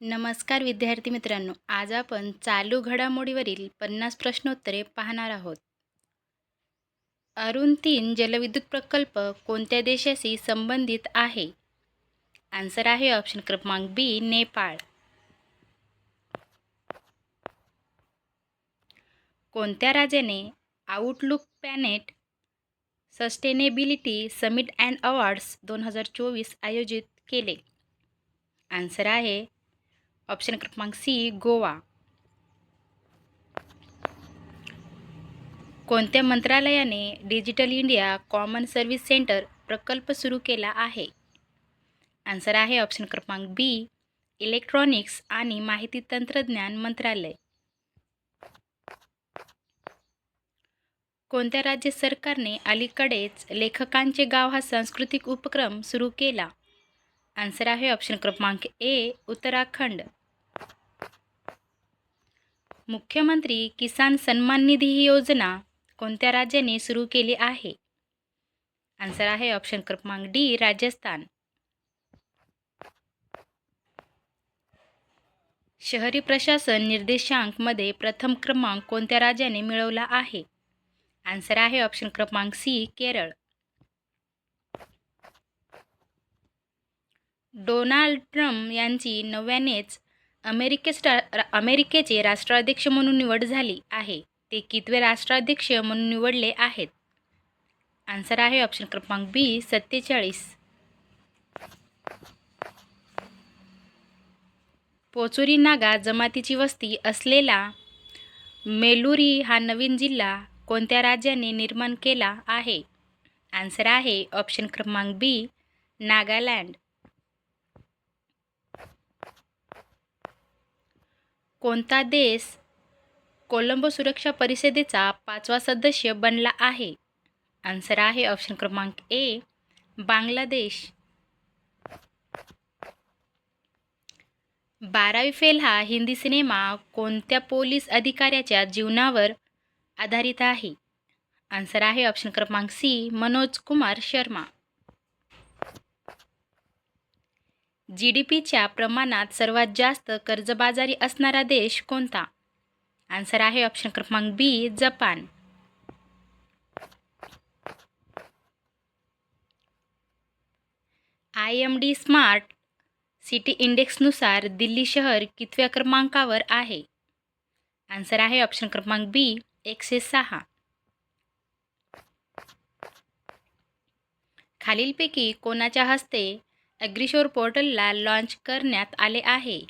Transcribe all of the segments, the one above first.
नमस्कार विद्यार्थी मित्रांनो आज आपण चालू घडामोडीवरील पन्नास प्रश्नोत्तरे पाहणार आहोत. अरुण तीन जलविद्युत प्रकल्प कोणत्या देशाशी संबंधित आहे? आन्सर आहे ऑप्शन क्रमांक बी नेपाळ. कोणत्या राज्याने outlook planet sustainability summit and awards दोन हजार चोवीस आयोजित केले? आन्सर आहे ऑप्शन क्रमांक सी गोवा. कोणत्या मंत्रालयाने digital India common service centre प्रकल्प सुरू केला आहे? आन्सर आहे ऑप्शन क्रमांक बी इलेक्ट्रॉनिक्स आणि माहिती तंत्रज्ञान मंत्रालय. कोणत्या राज्य सरकारने अलीकडेच लेखकांचे गाव हा सांस्कृतिक उपक्रम सुरू केला? आन्सर आहे ऑप्शन क्रमांक ए उत्तराखंड. मुख्यमंत्री किसान सन्मान निधी ही योजना कोणत्या राज्याने सुरू केली आहे? आन्सर आहे ऑप्शन क्रमांक डी राजस्थान. शहरी प्रशासन निर्देशांकमध्ये प्रथम क्रमांक कोणत्या राज्याने मिळवला आहे? आन्सर आहे ऑप्शन क्रमांक सी केरळ. डोनाल्ड ट्रम्प यांची नव्यानेच अमेरिकेस अमेरिकेचे राष्ट्राध्यक्ष म्हणून निवड झाली आहे. ते कितवे राष्ट्राध्यक्ष म्हणून निवडले आहेत? आन्सर आहे ऑप्शन क्रमांक बी सत्तेचाळीस. पोचुरी नागा जमातीची वस्ती असलेला मेलुरी हा नवीन जिल्हा कोणत्या राज्याने निर्माण केला आहे? आन्सर आहे ऑप्शन क्रमांक बी नागालँड. कोणता देश कोलंबो सुरक्षा परिषदेचा पाचवा सदस्य बनला आहे? आन्सर आहे ऑप्शन क्रमांक ए बांगलादेश. बारावी फेल हा हिंदी सिनेमा कोणत्या पोलीस अधिकाऱ्याच्या जीवनावर आधारित आहे? आन्सर आहे ऑप्शन क्रमांक C Manoj Kumar Sharma. G D पीच्या प्रमाणात सर्वात जास्त कर्जबाजारी असणारा देश कोणता? आन्सर आहे ऑप्शन क्रमांक B Japan. I M D smart city इंडेक्सनुसार Delhi शहर कितव्या क्रमांकावर आहे? आन्सर आहे ऑप्शन क्रमांक बी एकशे सहा. खालीलपैकी कोणाच्या हस्ते ॲग्रिशोर पोर्टलला लॉन्च करण्यात आले आहे.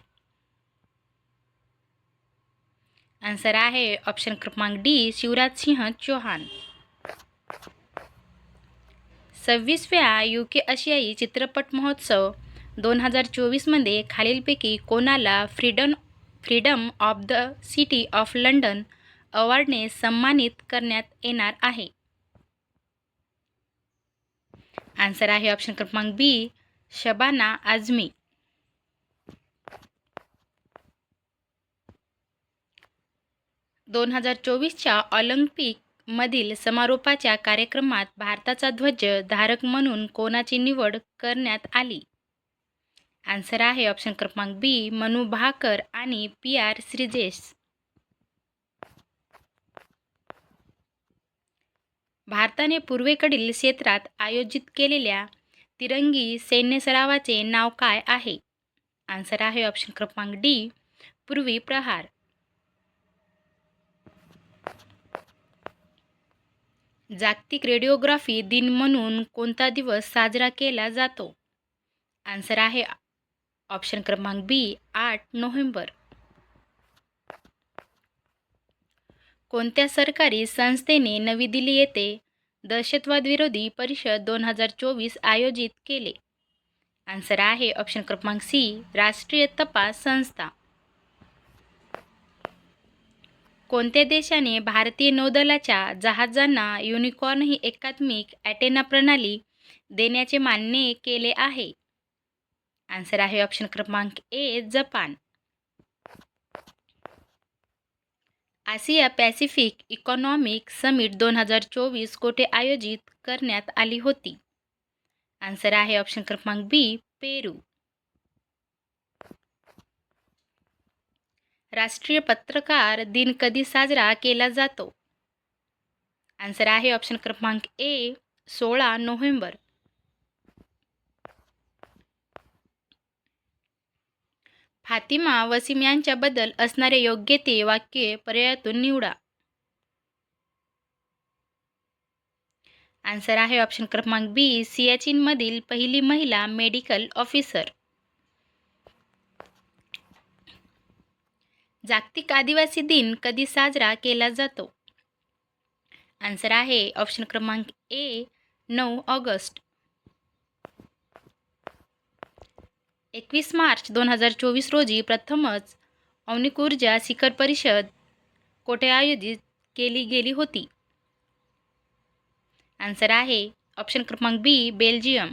आन्सर आहे ऑप्शन क्रमांक डी शिवराज सिंह चौहान. सव्वीसव्या यू के आशियाई चित्रपट महोत्सव दोन हजार चोवीसमध्ये खालीलपैकी कोणाला freedom freedom of the city of London अवॉर्डने सन्मानित करण्यात येणार आहे? आन्सर आहे ऑप्शन क्रमांक बी शबाना आझमी. दोन हजार चोवीसच्या ऑलिम्पिकमधील समारोपाच्या कार्यक्रमात भारताचा ध्वज धारक म्हणून कोणाची निवड करण्यात आली? आन्सर आहे ऑप्शन क्रमांक बी मनु भाकर आणि पी आर श्रीजेश. भारताने पूर्वेकडील क्षेत्रात आयोजित केलेल्या तिरंगी सैन्य सरावाचे नाव काय आहे? आन्सर आहे ऑप्शन क्रमांक डी पूर्वी प्रहार. जागतिक रेडिओग्राफी दिन म्हणून कोणता दिवस साजरा केला जातो? आन्सर आहे ऑप्शन क्रमांक बी आठ नोव्हेंबर. कोणत्या सरकारी संस्थेने नवी दिल्ली येथे दहशतवादविरोधी परिषद दोन हजार चोवीस आयोजित केले. आन्सर आहे ऑप्शन क्रमांक सी राष्ट्रीय तपास संस्था. कोणत्या देशाने भारतीय नौदलाच्या जहाजांना युनिकॉर्न ही एकात्मिक ॲटेना प्रणाली देण्याचे मान्य केले आहे? आन्सर आहे ऑप्शन क्रमांक A Japan. Asia Pacific economic summit दोन हजार चोवीस कोठे आयोजित करण्यात आली होती? आन्सर आहे ऑप्शन क्रमांक बी पेरू. राष्ट्रीय पत्रकार दिन कधी साजरा केला जातो? आन्सर आहे ऑप्शन क्रमांक ए सोळा नोव्हेंबर. फातिमा वसीम यांच्याबद्दल असणारे योग्य ते वाक्य पर्यायातून निवडा. आन्सर आहे ऑप्शन क्रमांक बी सियाचीनमधील पहिली महिला मेडिकल ऑफिसर जागतिक आदिवासी दिन कधी साजरा केला जातो? आन्सर आहे ऑप्शन क्रमांक ए नऊ ऑगस्ट. एकवीस मार्च दोन हजार चोवीस रोजी प्रथमच औनिक ऊर्जा शिखर परिषद कोठे आयोजित केली गेली होती? आन्सर आहे ऑप्शन क्रमांक बी बेल्जियम.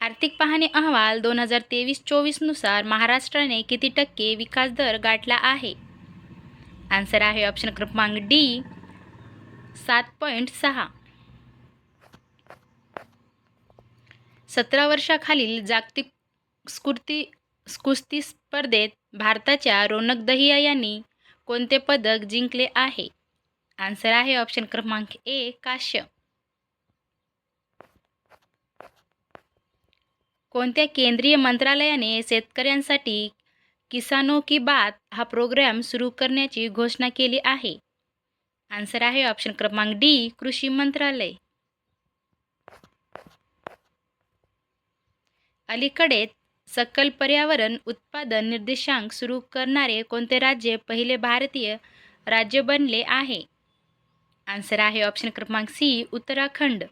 आर्थिक पाहणी अहवाल दोन हजार तेवीस चोवीसनुसार महाराष्ट्राने किती टक्के विकास दर गाठला आहे? आन्सर आहे ऑप्शन क्रमांक डी सात पॉईंट सहा. सतरा वर्षाखालील जागतिक स्कुर्ती कुस्ती स्पर्धेत भारताच्या रोनक दहिया यांनी कोणते पदक जिंकले आहे? आन्सर आहे ऑप्शन क्रमांक ए काश्य कोणत्या केंद्रीय मंत्रालयाने शेतकऱ्यांसाठी किसानो की बात हा प्रोग्राम सुरू करण्याची घोषणा केली आहे? आन्सर आहे ऑप्शन क्रमांक डी कृषी मंत्रालय. अलीकडेच सकल पर्यावरण उत्पादन निर्देशांक सुरू करणारे कोणते राज्य पहिले भारतीय राज्य बनले आहे? आन्सर आहे ऑप्शन क्रमांक सी उत्तराखंड.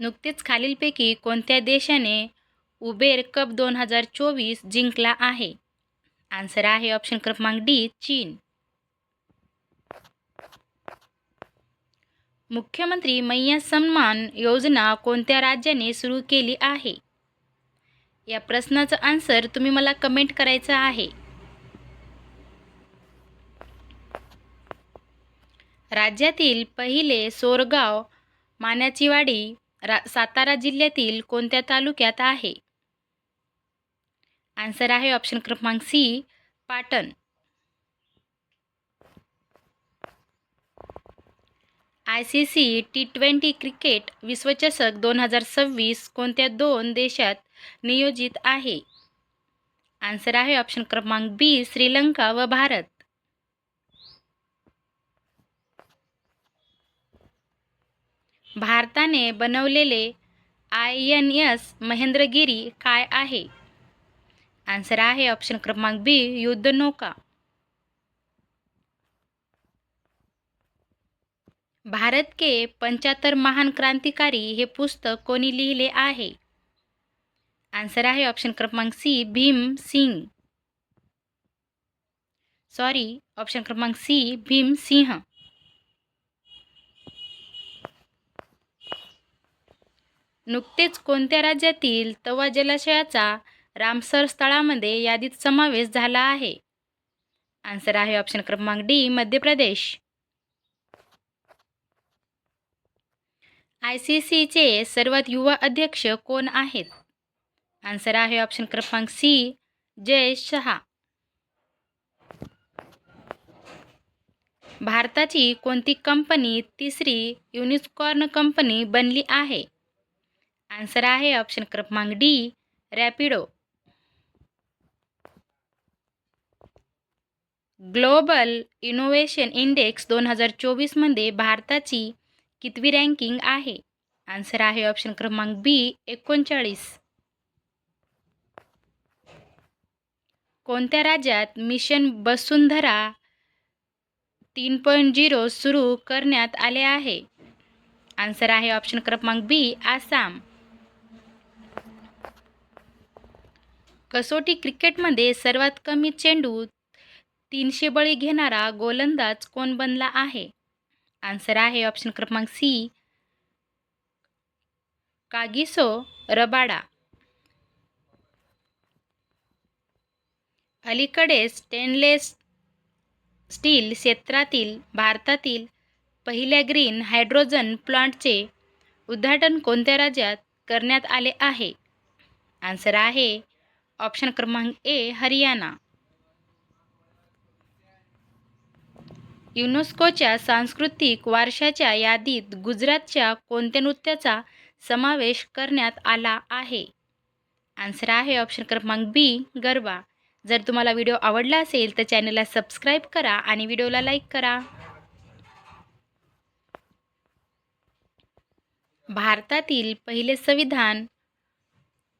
नुकतेच खालीलपैकी कोणत्या देशाने उबेर कप दोन हजार चोवीस जिंकला आहे? आन्सर आहे ऑप्शन क्रमांक डी चीन. मुख्यमंत्री मैया सन्मान योजना कोणत्या राज्याने सुरू केली आहे? या प्रश्नाचं आन्सर तुम्ही मला कमेंट करायचं आहे. राज्यातील पहिले सोरगाव मान्याचीवाडी रा सातारा जिल्ह्यातील कोणत्या तालुक्यात आहे? आन्सर आहे ऑप्शन क्रमांक C Patan. I C C T twenty cricket विश्वचषक दोन हजार सव्वीस कोणत्या दोन देशात नियोजित आहे? आन्सर आहे ऑप्शन क्रमांक बी श्रीलंका व भारत. भारताने बनवलेले आय एन एस महेंद्रगिरी काय आहे? आन्सर आहे ऑप्शन क्रमांक बी युद्धनौका. भारत के पंच्याहत्तर महान क्रांतिकारी हे पुस्तक कोणी लिहिले आहे? आन्सर आहे ऑप्शन क्रमांक C Bhim Singh sorry option क्रमांक सी भीम सिंह. नुकतेच कोणत्या राज्यातील तवा जलाशयाचा रामसर स्थळामध्ये यादीत समावेश झाला आहे? आन्सर आहे ऑप्शन क्रमांक D Madhya Pradesh. I C सीचे सर्वात युवा अध्यक्ष कोण आहेत? आन्सर आहे ऑप्शन क्रमांक सी जय शहा. भारताची कोणती कंपनी तिसरी युनिकॉर्न कंपनी बनली आहे? आन्सर आहे ऑप्शन क्रमांक D Rapido. Global innovation index दोन हजार चोवीसमध्ये भारताची कितवी रँकिंग आहे? आन्सर आहे ऑप्शन क्रमांक बी एकोणचाळीस. कोणत्या राज्यात मिशन वसुंधरा तीन पॉईंट झिरो सुरू करण्यात आले आहे? आन्सर आहे ऑप्शन क्रमांक बी आसाम. कसोटी क्रिकेटमध्ये सर्वात कमी चेंडू तीनशे बळी घेणारा गोलंदाज कोण बनला आहे? आन्सर आहे ऑप्शन क्रमांक सी. Kagiso Rabada. अलीकडे स्टेनलेस स्टील क्षेत्रातील भारतातील पहिल्या ग्रीन हायड्रोजन प्लांटचे उद्घाटन कोणत्या राज्यात करण्यात आले आहे? आन्सर आहे ऑप्शन क्रमांक ए हरियाणा. युनेस्कोच्या सांस्कृतिक वारशाच्या यादीत गुजरातच्या कोणत्या नृत्याचा समावेश करण्यात आला आहे? आन्सर आहे ऑप्शन क्रमांक बी गरबा. जर तुम्हाला व्हिडिओ आवडला असेल तर चॅनलला सबस्क्राईब करा आणि व्हिडिओला लाईक करा. भारतातील पहिले संविधान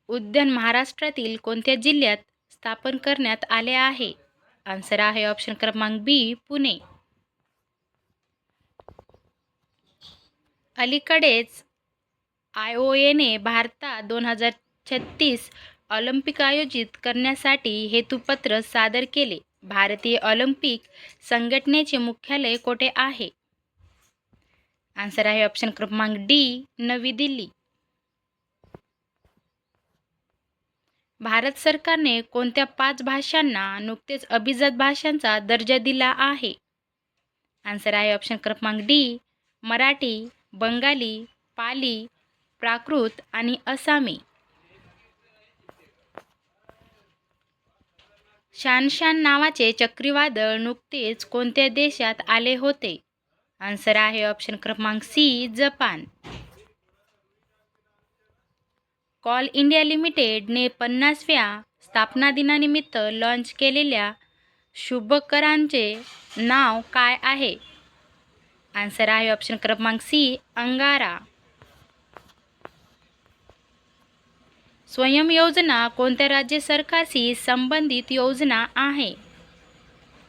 उद्यान महाराष्ट्रातील कोणत्या जिल्ह्यात स्थापन करण्यात आले आहे? आन्सर आहे ऑप्शन क्रमांक बी पुणे. अलीकडेच आय ओ एने भारतात दोन हजार छत्तीस ऑलिम्पिक आयोजित करण्यासाठी हेतुपत्र सादर केले. भारतीय ऑलिम्पिक संघटनेचे मुख्यालय कोठे आहे? आन्सर आहे ऑप्शन क्रमांक डी नवी दिल्ली. भारत सरकारने कोणत्या पाच भाषांना नुकतेच अभिजात भाषांचा दर्जा दिला आहे? आन्सर आहे ऑप्शन क्रमांक डी मराठी. बंगाली पाली प्राकृत आणि असामी. शानशान नावाचे चक्रीवादळ नुकतेच कोणत्या देशात आले होते? आन्सर आहे ऑप्शन क्रमांक सी जपान. कॉल इंडिया लिमिटेडने पन्नासव्या स्थापना दिनानिमित्त लॉन्च केलेल्या शुभकरांचे नाव काय आहे? आन्सर आहे ऑप्शन क्रमांक सी अंगारा. स्वयं योजना कोणत्या राज्य सरकारशी संबंधित योजना आहे?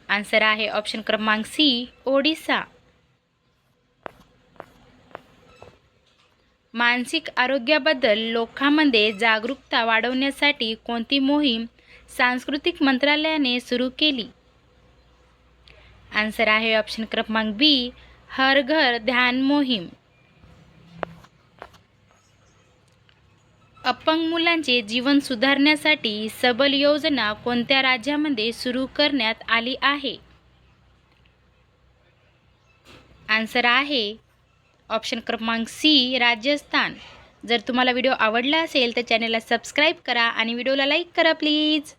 आन्सर आहे ऑप्शन क्रमांक सी ओडिसा. मानसिक आरोग्याबद्दल लोकांमध्ये जागरूकता वाढवण्यासाठी कोणती मोहीम सांस्कृतिक मंत्रालयाने सुरू केली? आन्सर आहे ऑप्शन क्रमांक बी हर घर ध्यान मोहीम. अपंग मुलांचे जीवन सुधारण्यासाठी सबल योजना कोणत्या राज्यामध्ये सुरू करण्यात आली आहे? आन्सर आहे ऑप्शन क्रमांक सी राजस्थान. जर तुम्हाला व्हिडिओ आवडला असेल तर चॅनलला सबस्क्राईब करा आणि व्हिडिओला लाईक करा प्लीज.